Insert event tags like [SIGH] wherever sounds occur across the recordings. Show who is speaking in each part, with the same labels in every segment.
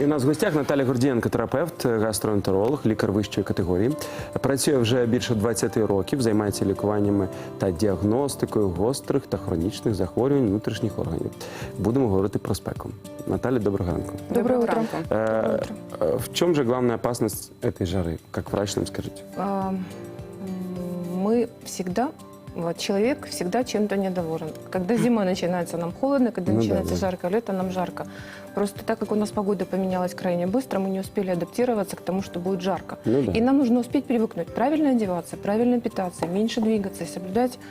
Speaker 1: І у нас в гостях Наталя Гордієнко, терапевт, гастроентеролог, лікар вищої категорії. Працює вже більше 20 років, займається лікуваннями та діагностикою гострих та хронічних захворювань внутрішніх органів. Будемо говорити про спеку. Наталя, доброго ранку.
Speaker 2: Доброе утро.
Speaker 3: ранку.
Speaker 1: Э, э, В чем же главная опасность этой жары? Как врач нам скажите?
Speaker 2: А, м, Мы всегда, Вот, человек всегда чем-то недоволен. Когда зима начинается, нам холодно, когда
Speaker 1: Ну да,
Speaker 2: начинается
Speaker 1: да.
Speaker 2: жарко, лето нам жарко. Просто так как у нас погода поменялась крайне быстро, мы не успели адаптироваться к тому, что будет жарко.
Speaker 1: Ну да.
Speaker 2: И нам нужно успеть привыкнуть, правильно одеваться, правильно питаться, меньше двигаться, соблюдать а,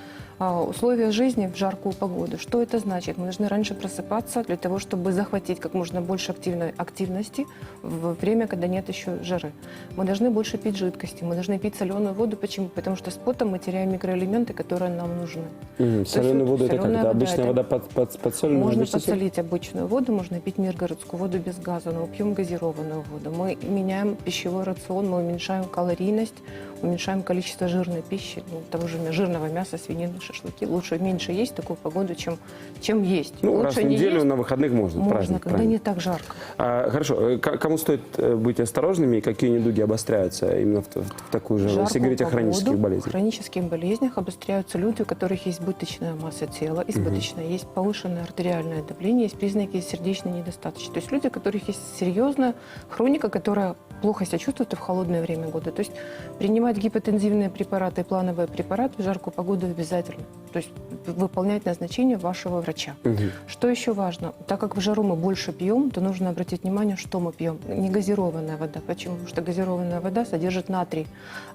Speaker 2: условия жизни в жаркую погоду. Что это значит? Мы должны раньше просыпаться для того, чтобы захватить как можно больше активной активности в время, когда нет еще жары. Мы должны больше пить жидкости, мы должны пить соленую воду. Почему? Потому что с потом мы теряем микроэлементы, которые нам нужны.
Speaker 1: Мгм. Соленую воду это как?
Speaker 2: вода,
Speaker 1: обычная
Speaker 2: это-
Speaker 1: вода под, под, подсоленная?
Speaker 2: Можно подсолить обычную воду, можно пить миргородскую воду без газа, но мы пьем газированную воду. Мы меняем пищевой рацион, мы уменьшаем калорийность, уменьшаем количество жирной пищи, ну, того же жирного мяса, свинины, шашлыки. Лучше меньше есть в такую погоду, чем, чем есть.
Speaker 1: Ну,
Speaker 2: Лучше
Speaker 1: раз в
Speaker 2: не
Speaker 1: неделю
Speaker 2: есть,
Speaker 1: на выходных можно.
Speaker 2: можно,
Speaker 1: праздник,
Speaker 2: когда
Speaker 1: правильно.
Speaker 2: не так жарко.
Speaker 1: А, хорошо, э, к- кому стоит э, быть осторожными и какие недуги обостряются именно в, т- в такую же, если говорить о
Speaker 2: погоду
Speaker 1: хронических
Speaker 2: В
Speaker 1: болезнях?
Speaker 2: хронических болезнях обостряются люди, у которых есть избыточная масса тела, избыточная, есть повышенное артериальное давление, есть признаки сердечной недостаточности. То есть люди, у которых есть серьезная хроника, которая плохо себя чувствует и в холодное время года. То есть принимать гипотензивные препараты и плановые препараты в жаркую погоду обязательно. То есть выполнять назначение вашего врача.
Speaker 1: Мгм.
Speaker 2: Что еще важно? Так как в жару мы больше пьем, то нужно обратить внимание, что мы пьем. Не газированная вода. Почему? Потому что газированная вода содержит натрий.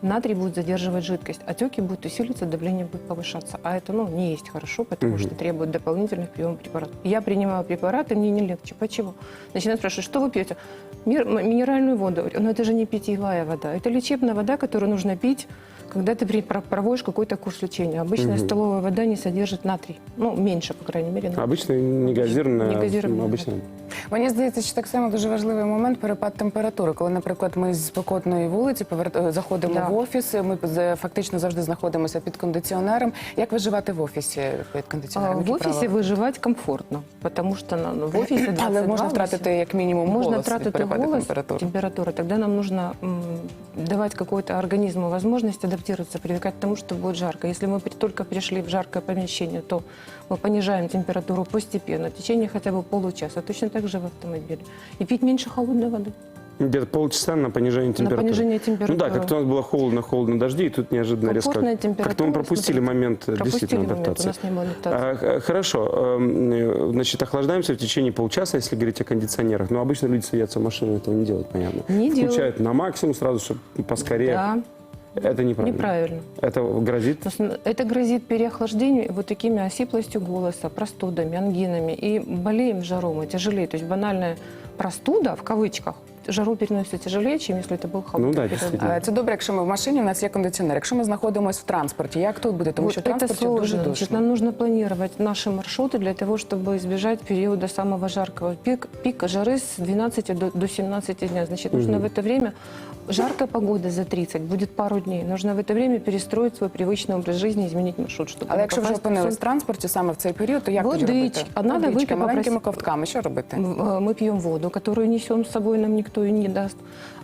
Speaker 2: Натрий будет задерживать жидкость. Отеки будут усиливаться, давление будет повышаться. А это ну, не есть хорошо, потому
Speaker 1: Мгм.
Speaker 2: что требует дополнительных приемов препаратов. Я принимаю препараты, мне не легче. Почему? Начинают спрашивать, что вы пьете? Минеральную воду. Но это же не питьевая вода. Это лечебная вода, которую нужно пить, когда ты проводишь какой-то курс лечения. Обычная
Speaker 1: Мгм.
Speaker 2: столовая вода не содержит натрий. Ну, меньше, по крайней мере. натрия.
Speaker 1: Обычно не газированная,
Speaker 2: Не газированная,
Speaker 1: а обычно.
Speaker 3: Мені здається, що так само дуже важливий момент перепад температури. Коли, наприклад, ми з спекотної вулиці повер- е, заходимо
Speaker 2: Да.
Speaker 3: в офіс, ми з- фактично завжди знаходимося під кондиціонером. Як виживати в офісі під
Speaker 2: А,
Speaker 3: кондиціонером?
Speaker 2: В
Speaker 3: Які
Speaker 2: офисе
Speaker 3: правила?
Speaker 2: выживать комфортно, потому что на- в офисе 22 [CLEARS THROAT]
Speaker 3: Але можна втратити як мінімум
Speaker 2: Можно
Speaker 3: голос від
Speaker 2: тратить
Speaker 3: перепаду
Speaker 2: голос,
Speaker 3: температури.
Speaker 2: температура. Тогда нам нужно м, давать какой-то организму возможность адаптироваться, привыкать к тому, что будет жарко. Если мы при- только пришли в жаркое помещение, то мы понижаем температуру постепенно, в течение хотя бы получаса. Точно так же в автомобиле. И пить меньше холодной воды.
Speaker 1: Где-то полчаса на понижение температуры.
Speaker 2: понижение
Speaker 1: Ну
Speaker 2: температуры.
Speaker 1: да, как-то у нас было холодно, холодно, дожди, и тут неожиданно резко.
Speaker 2: Температура.
Speaker 1: Как-то мы пропустили
Speaker 2: смотрите,
Speaker 1: момент э,
Speaker 2: Пропустили
Speaker 1: действительно
Speaker 2: момент, у
Speaker 1: адаптации.
Speaker 2: нас не было адаптации.
Speaker 1: А, Хорошо, эм, э, значит, охлаждаемся в течение полчаса, если говорить о кондиционерах. Но обычно люди садятся в машину, этого не делают, понятно.
Speaker 2: Не
Speaker 1: Включают на максимум сразу, чтобы поскорее.
Speaker 2: Да,
Speaker 1: Это неправильно.
Speaker 2: неправильно.
Speaker 1: Это грозит.
Speaker 2: Это грозит переохлаждению, вот такими осиплостью голоса, простудами, ангинами. И болеем в жару мы тяжелее. То есть банальная простуда, в кавычках, жару переносится тяжелее, чем если это был холодный
Speaker 1: Ну да,
Speaker 2: период.
Speaker 1: действительно.
Speaker 3: Е, Це добре, якщо ми в машині, у нас є кондиціонер. Якщо ми знаходимося в транспорті, як тут буде? Тому
Speaker 2: Вот
Speaker 3: що
Speaker 2: это
Speaker 3: транспорт дуже
Speaker 2: сложно. Значит,
Speaker 3: душно.
Speaker 2: нам нужно планировать наши маршруты для того, чтобы избежать периода самого жаркого. Пик, пик жары с 12 до, до 17 дня. Значит, нужно в это время... Жаркая погода за 30, будет пару дней. Нужно в это время перестроить свой привычный образ жизни, изменить маршрут, чтобы
Speaker 3: Але
Speaker 2: не
Speaker 3: якщо вже
Speaker 2: попасть в
Speaker 3: опинились
Speaker 2: сон.
Speaker 3: в транспорті саме в цей період, то як тоді
Speaker 2: Водички.
Speaker 3: робити?
Speaker 2: А надо
Speaker 3: Водички,
Speaker 2: вийти
Speaker 3: маленькими
Speaker 2: попросити-
Speaker 3: ковтками. Що робити?
Speaker 2: М, э, Мы пьем воду, которую несем с собой, нам никто ее не даст.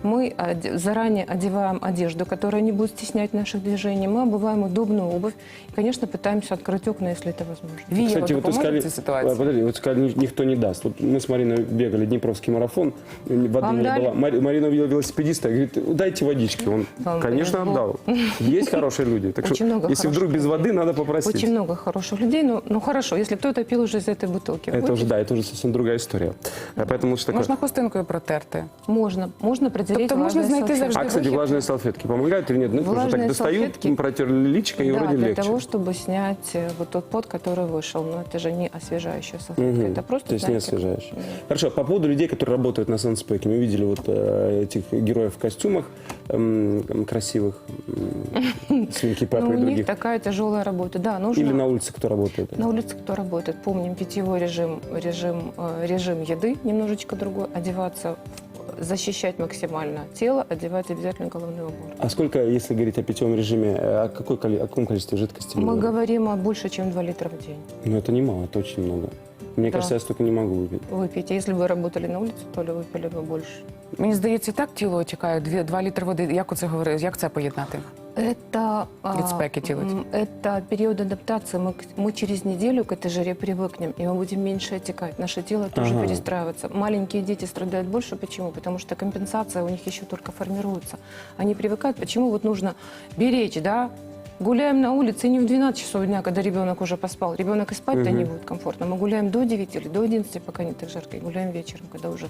Speaker 2: Мы оде- заранее одеваем одежду, которая не будет стеснять наших движений. Мы обуваем удобную обувь. И, конечно, пытаемся открыть окна, если это возможно.
Speaker 3: Віяло
Speaker 1: Кстати, вот вы
Speaker 3: допоможе
Speaker 1: сказали,
Speaker 3: в цій ситуації?
Speaker 1: А, подожди, вот сказали, ни- никто не даст. Вот мы с Мариной бегали Днепровский марафон, воды
Speaker 2: Вам
Speaker 1: не
Speaker 2: дали?
Speaker 1: было. Мари- Марина увидела велосипедиста, говорит, дайте водички. Он,
Speaker 2: Вам
Speaker 1: конечно,
Speaker 2: повезло.
Speaker 1: отдал. Есть хорошие люди. Так
Speaker 2: Очень
Speaker 1: что,
Speaker 2: много
Speaker 1: если вдруг
Speaker 2: хороших
Speaker 1: без воды, надо попросить.
Speaker 2: Очень много хороших людей. Ну, ну хорошо, если кто-то пил уже из этой бутылки.
Speaker 1: Это
Speaker 2: Вот
Speaker 1: уже, да, это уже совсем другая история. А Поэтому что такое...
Speaker 3: Можна хустинкою протерти.
Speaker 2: Можно. Можно протереть
Speaker 3: Тобто можна
Speaker 2: влажной
Speaker 3: знайти
Speaker 2: салфеткой.
Speaker 1: А,
Speaker 3: завжди
Speaker 1: кстати, влажные салфетки помогают или нет? Ну, уже так
Speaker 2: Влажные
Speaker 1: достают,
Speaker 2: салфетки?
Speaker 1: протерли личико, и
Speaker 2: да,
Speaker 1: вроде
Speaker 2: для
Speaker 1: легче.
Speaker 2: того, чтобы снять э, вот тот пот, который вышел. Но это же не освежающая салфетка.
Speaker 1: Мгм.
Speaker 2: Это просто,
Speaker 1: То есть не
Speaker 2: знаете,
Speaker 1: освежаешь. Хорошо, по поводу людей, которые работают на санспеке. Мы видели вот э, этих героев в костюмах эм, там, красивых, м, [LAUGHS] свинки
Speaker 2: Ну, у
Speaker 1: и
Speaker 2: них
Speaker 1: других.
Speaker 2: такая тяжелая работа. Да, нужно...
Speaker 1: Или на улице кто работает.
Speaker 2: На улице кто работает, помним питьевой режим, режим, э, режим еды немножечко другой, одеваться, в- защищать максимально тело, одевать обязательно головной убор.
Speaker 1: А сколько, если говорить о питьевом режиме, э, о, какой, коли- о каком количестве жидкости?
Speaker 2: Мы
Speaker 1: говорим?
Speaker 2: говорим о больше, чем 2 литра в день.
Speaker 1: Ну, это немало, это очень много. Мне
Speaker 2: Да.
Speaker 1: кажется, я столько не могу выпить.
Speaker 2: Выпейте. Если бы вы работали на улице, то ли выпили бы больше.
Speaker 3: Мені здається, і так тіло тікає. Дві, два літри води. Як оце говорить? Як це поєднати?
Speaker 2: Это, а, это период адаптации. Мы, к- мы через неделю к этой жаре привыкнем, и мы будем меньше отекать. Наше тело тоже
Speaker 1: Ага.
Speaker 2: перестраивается. Маленькие дети страдают больше. Почему? Потому что компенсация у них еще только формируется. Они привыкают. Почему вот нужно беречь, да? Гуляем на улице не в 12 часов дня, когда ребенок уже поспал. Ребенок и спать-то не будет комфортно. Мы гуляем до 9 или до 11, пока не так жарко. И гуляем вечером, когда уже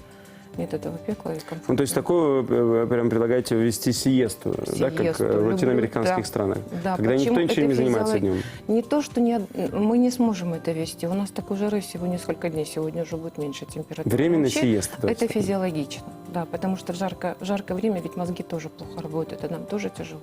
Speaker 2: нет этого пекла и комфортно.
Speaker 1: Ну, то есть такую э, прям предлагаете ввести сиесту, да, как
Speaker 2: Сиесту,
Speaker 1: э, в
Speaker 2: люблю,
Speaker 1: латиноамериканских
Speaker 2: да.
Speaker 1: странах,
Speaker 2: Да,
Speaker 1: когда никто ничем не занимается днем.
Speaker 2: Не то, что не, мы не сможем это вести. У нас такой жары всего несколько дней. Сегодня уже будет меньше температура.
Speaker 1: Временная
Speaker 2: Вообще,
Speaker 1: сиеста. да,
Speaker 2: Это физиологично, да, потому что в жаркое, в жаркое время ведь мозги тоже плохо работают, и нам тоже тяжело.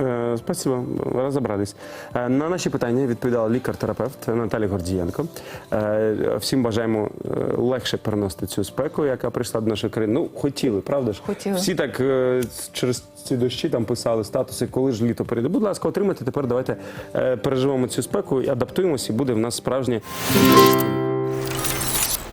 Speaker 1: Е, Спасибо, розібрались. Е, На наші питання відповідала лікар-терапевт Наталія Гордієнко. Е, Всім бажаємо е, легше переносити цю спеку, яка прийшла до нашої країни. Ну, хотіли, правда ж?
Speaker 2: Хотіли.
Speaker 1: Всі так е, через ці дощі там писали статуси, коли ж літо прийде. Будь ласка, отримайте. Тепер давайте е, переживемо цю спеку адаптуємося, і буде в нас справжнє